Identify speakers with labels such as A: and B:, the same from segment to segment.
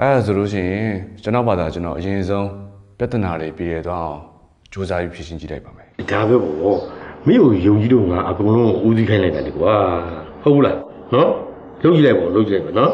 A: အဲဒါဆိုလို့ရှိရင်ကျွန်တော်ဘာသာကျွန်တော်အရင်ဆုံးပြဿနာတွေပြည်ရသွားအောင်စူးစမ်းပြီးဖြေရှင်းကြည့်လိုက်ပါမယ်
B: ဒါပဲပေါ့မင်းကိုယုံကြည်လို့ငါအကုန်လုံးဦးစီးခိုင်းလိုက်တာလေကွာဟုတ်ဘူးလားနော်လုပ်ကြည့်လိုက်ပေါ့လုပ်ကြည့်လိုက်ပေါ့နော်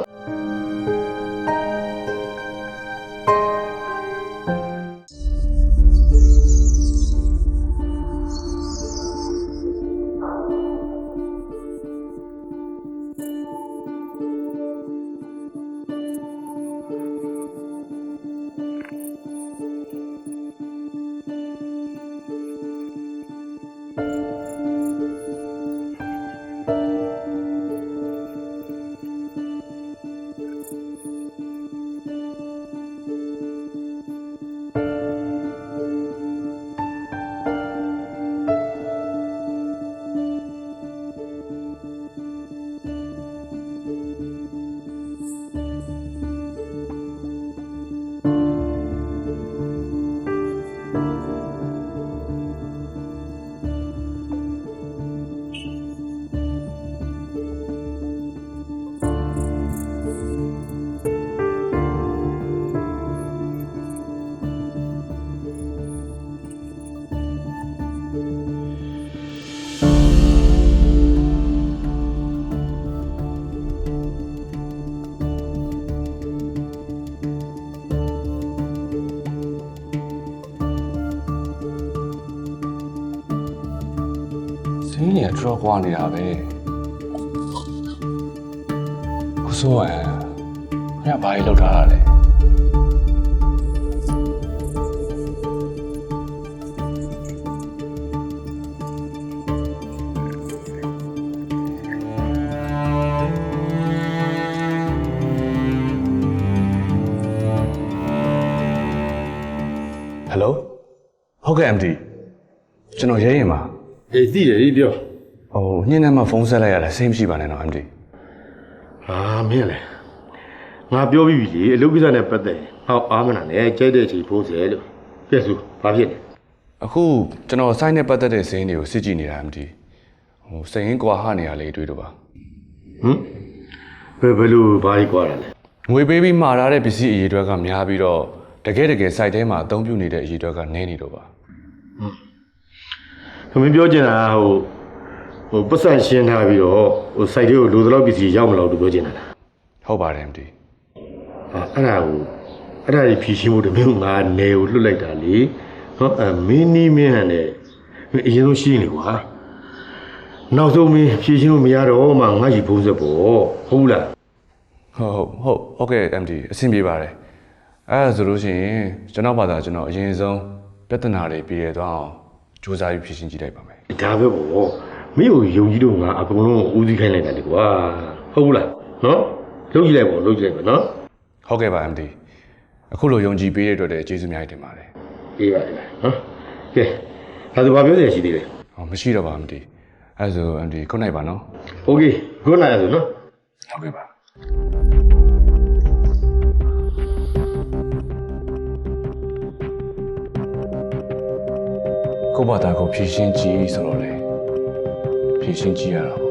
A: စင်းနေကတော်ကွာနေတာပဲကိုစိုးရခင်ဗျာဘာကြီးလောက်ထားတာလဲဟယ်လိုဟုတ်ကဲ့ MD ကျွန်တော်ရဲရင်ပါ
B: အေးသိတယ်ဒီပြော
A: ဟိုညနေမှဖုန်းဆက်လိုက်ရတယ်စိတ်မရှိပါနဲ့တော့ MD
B: ဟာမင်းလေငါပြောပြီးပြီလေအလုပ်ကိစ္စနဲ့ပတ်သက်ရင်ဟောက်အားမနာနဲ့ကြိုက်တဲ့အချိန်ဖိုးစေလို့ပြည့်စုဘာဖြစ်လဲ
A: အခုကျွန်တော်စိုင်းနဲ့ပတ်သက်တဲ့စင်းတွေကိုစစ်ကြည့်နေတာ MD ဟိုစိတ်ရင်းကွာဟနေရလေးတွေ့တော့ပါ
B: ဟမ်ဘယ်ဘယ်လိုဘာကြီးကွာတာလဲ
A: ငွေပေးပြီးမှာထားတဲ့ပစ္စည်းအရေးအတွက်ကများပြီးတော့တကယ်တကယ်စိုက်ထဲမှာအသုံးပြုနေတဲ့အရေးအတွက်ကနည်းနေတော့ပါ
B: ခမင်းပြောချင်တာကဟိုဟိုပတ်စံရှင်းထားပြီးတော့ဟိုစိုက်တွေကိုလိုသလောက်ပစ္စည်းရောက်မလို့လို့ပြောချင်တာလား
A: ဟုတ်ပါတယ် MD
B: ဟာအဲ့ဒါကိုအဲ့ဒါကြီးဖြည့်ရှင်းဖို့တမင်းကငါနေကိုလွတ်လိုက်တာလေဟောအမင်းနီးမင်းဟန်နဲ့မင်းအရင်ဆုံးရှင်းနေကွာနောက်ဆုံးမင်းဖြည့်ရှင်းလို့မရတော့မှငါ့ရီဖုံးဆက်ပေါ့ဟုတ်ဘူးလား
A: ဟုတ်ဟုတ်ဟုတ်ဟုတ်ကဲ့ MD အဆင်ပြေပါတယ်အဲဒါဆိုလို့ရှိရင်ကျွန်တော်ဘာသာကျွန်တော်အရင်ဆုံးပြဿနာတွေပြည်ရသွားအောင် စူးစမ်းပြီးဖြေရှင်းကြည့်လိုက်ပါမယ်
B: ဒါပဲပေါ့မင်းကိုယုံကြည်လို့ငါအကုန်လုံးဦးစီးခိုင်းလိုက်တာလေကွာဟုတ်ဘူးလားနော်လုပ်ကြည့်လိုက်ပေါ့လုပ်ကြည့်လိုက်ပေါ့နော်
A: ဟုတ်ကဲ့ပါ MD အခုလိုယုံကြည်ပေးတဲ့အတွက်လည်းကျေးဇူးအများကြီးတင်ပါတယ်
B: အေးပါအေးပါနော်ကဲဒါဆိုဘာပြောစရာရှိသေးလဲ
A: ဟောမရှိတော့ပါ MD အဲဒါဆို MD ခုနိုင်ပါနော်
B: โอเคခုနကဆိုနော်
A: ဟုတ်ကဲ့ပါ ကိုယ့်ဘာသာကိုဖြည့်ရှင်းကြည့်ဆိုတော့လေဖြည့်ရှင်းကြည့်ရတာ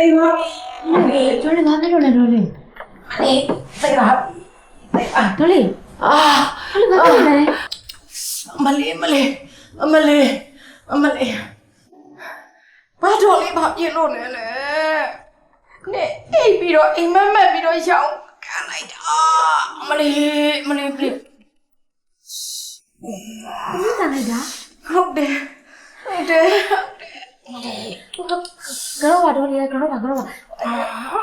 C: သိပါပြီကျော်လေးငါနဲ့တော့လည်းတော့လေးအေးသိပါသိပါတော့လေးအာဟဲ့ငါတော့လည်း
D: အမလေးအမလေးအမလေးအမလေးဘာတော်လေးဘာပြင်းလို့လဲလေနဲ့အိပ်ပြီးတော့အိမ်မက်မက်ပြီးတော့ရောင်းခံလိုက်တာအမလေးအမလေးပလိ
C: ဘယ်လိုတန်လိုက်တာ
D: ဟုတ်တယ်ဟုတ်တယ်
C: ကတော့ပါတော့လေးကတော့ပါကတော့ပါ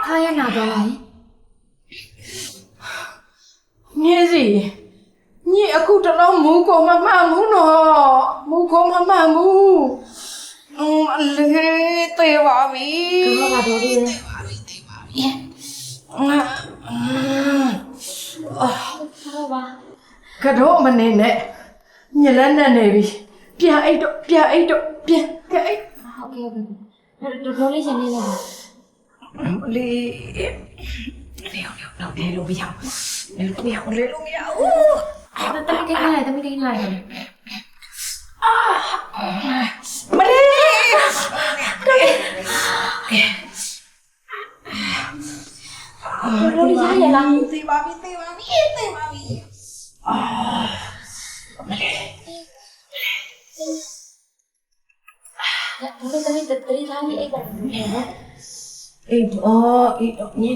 C: ခါရနာသွားလိုက်
D: မြည်စီညီအခုတလုံးမူကိုမမှန်ဘူးနော်မူကိုမမှန်ဘူးအမလေးတေးပါပြီ
C: ကတော့ပါတော့လေး
D: ငါအင်းအာ
C: ကတော့ပါ
D: ကတော့မနေနဲ့ညလက်နဲ့နေပြီပြန်အိတ်တော့ပြန်အိတ်တော့ပြန်ပြန်အိတ်
C: ဟုတ်ကဲ့ဟုတ်ကဲ့တော်တော်လေးရှင်နေလိုက်ပါ
D: လေးလေးအောင်တော့ လေလို့မရဘူးလေလို့မရဘူးလေလို့မရဘူး
C: တမီးတင်းလိုက်တမီးတင်းလိုက်
D: မလေး
C: တော်လေးရရလား
D: သိပါပြီသိပါပြီသိပါပြီ
C: တော်လေး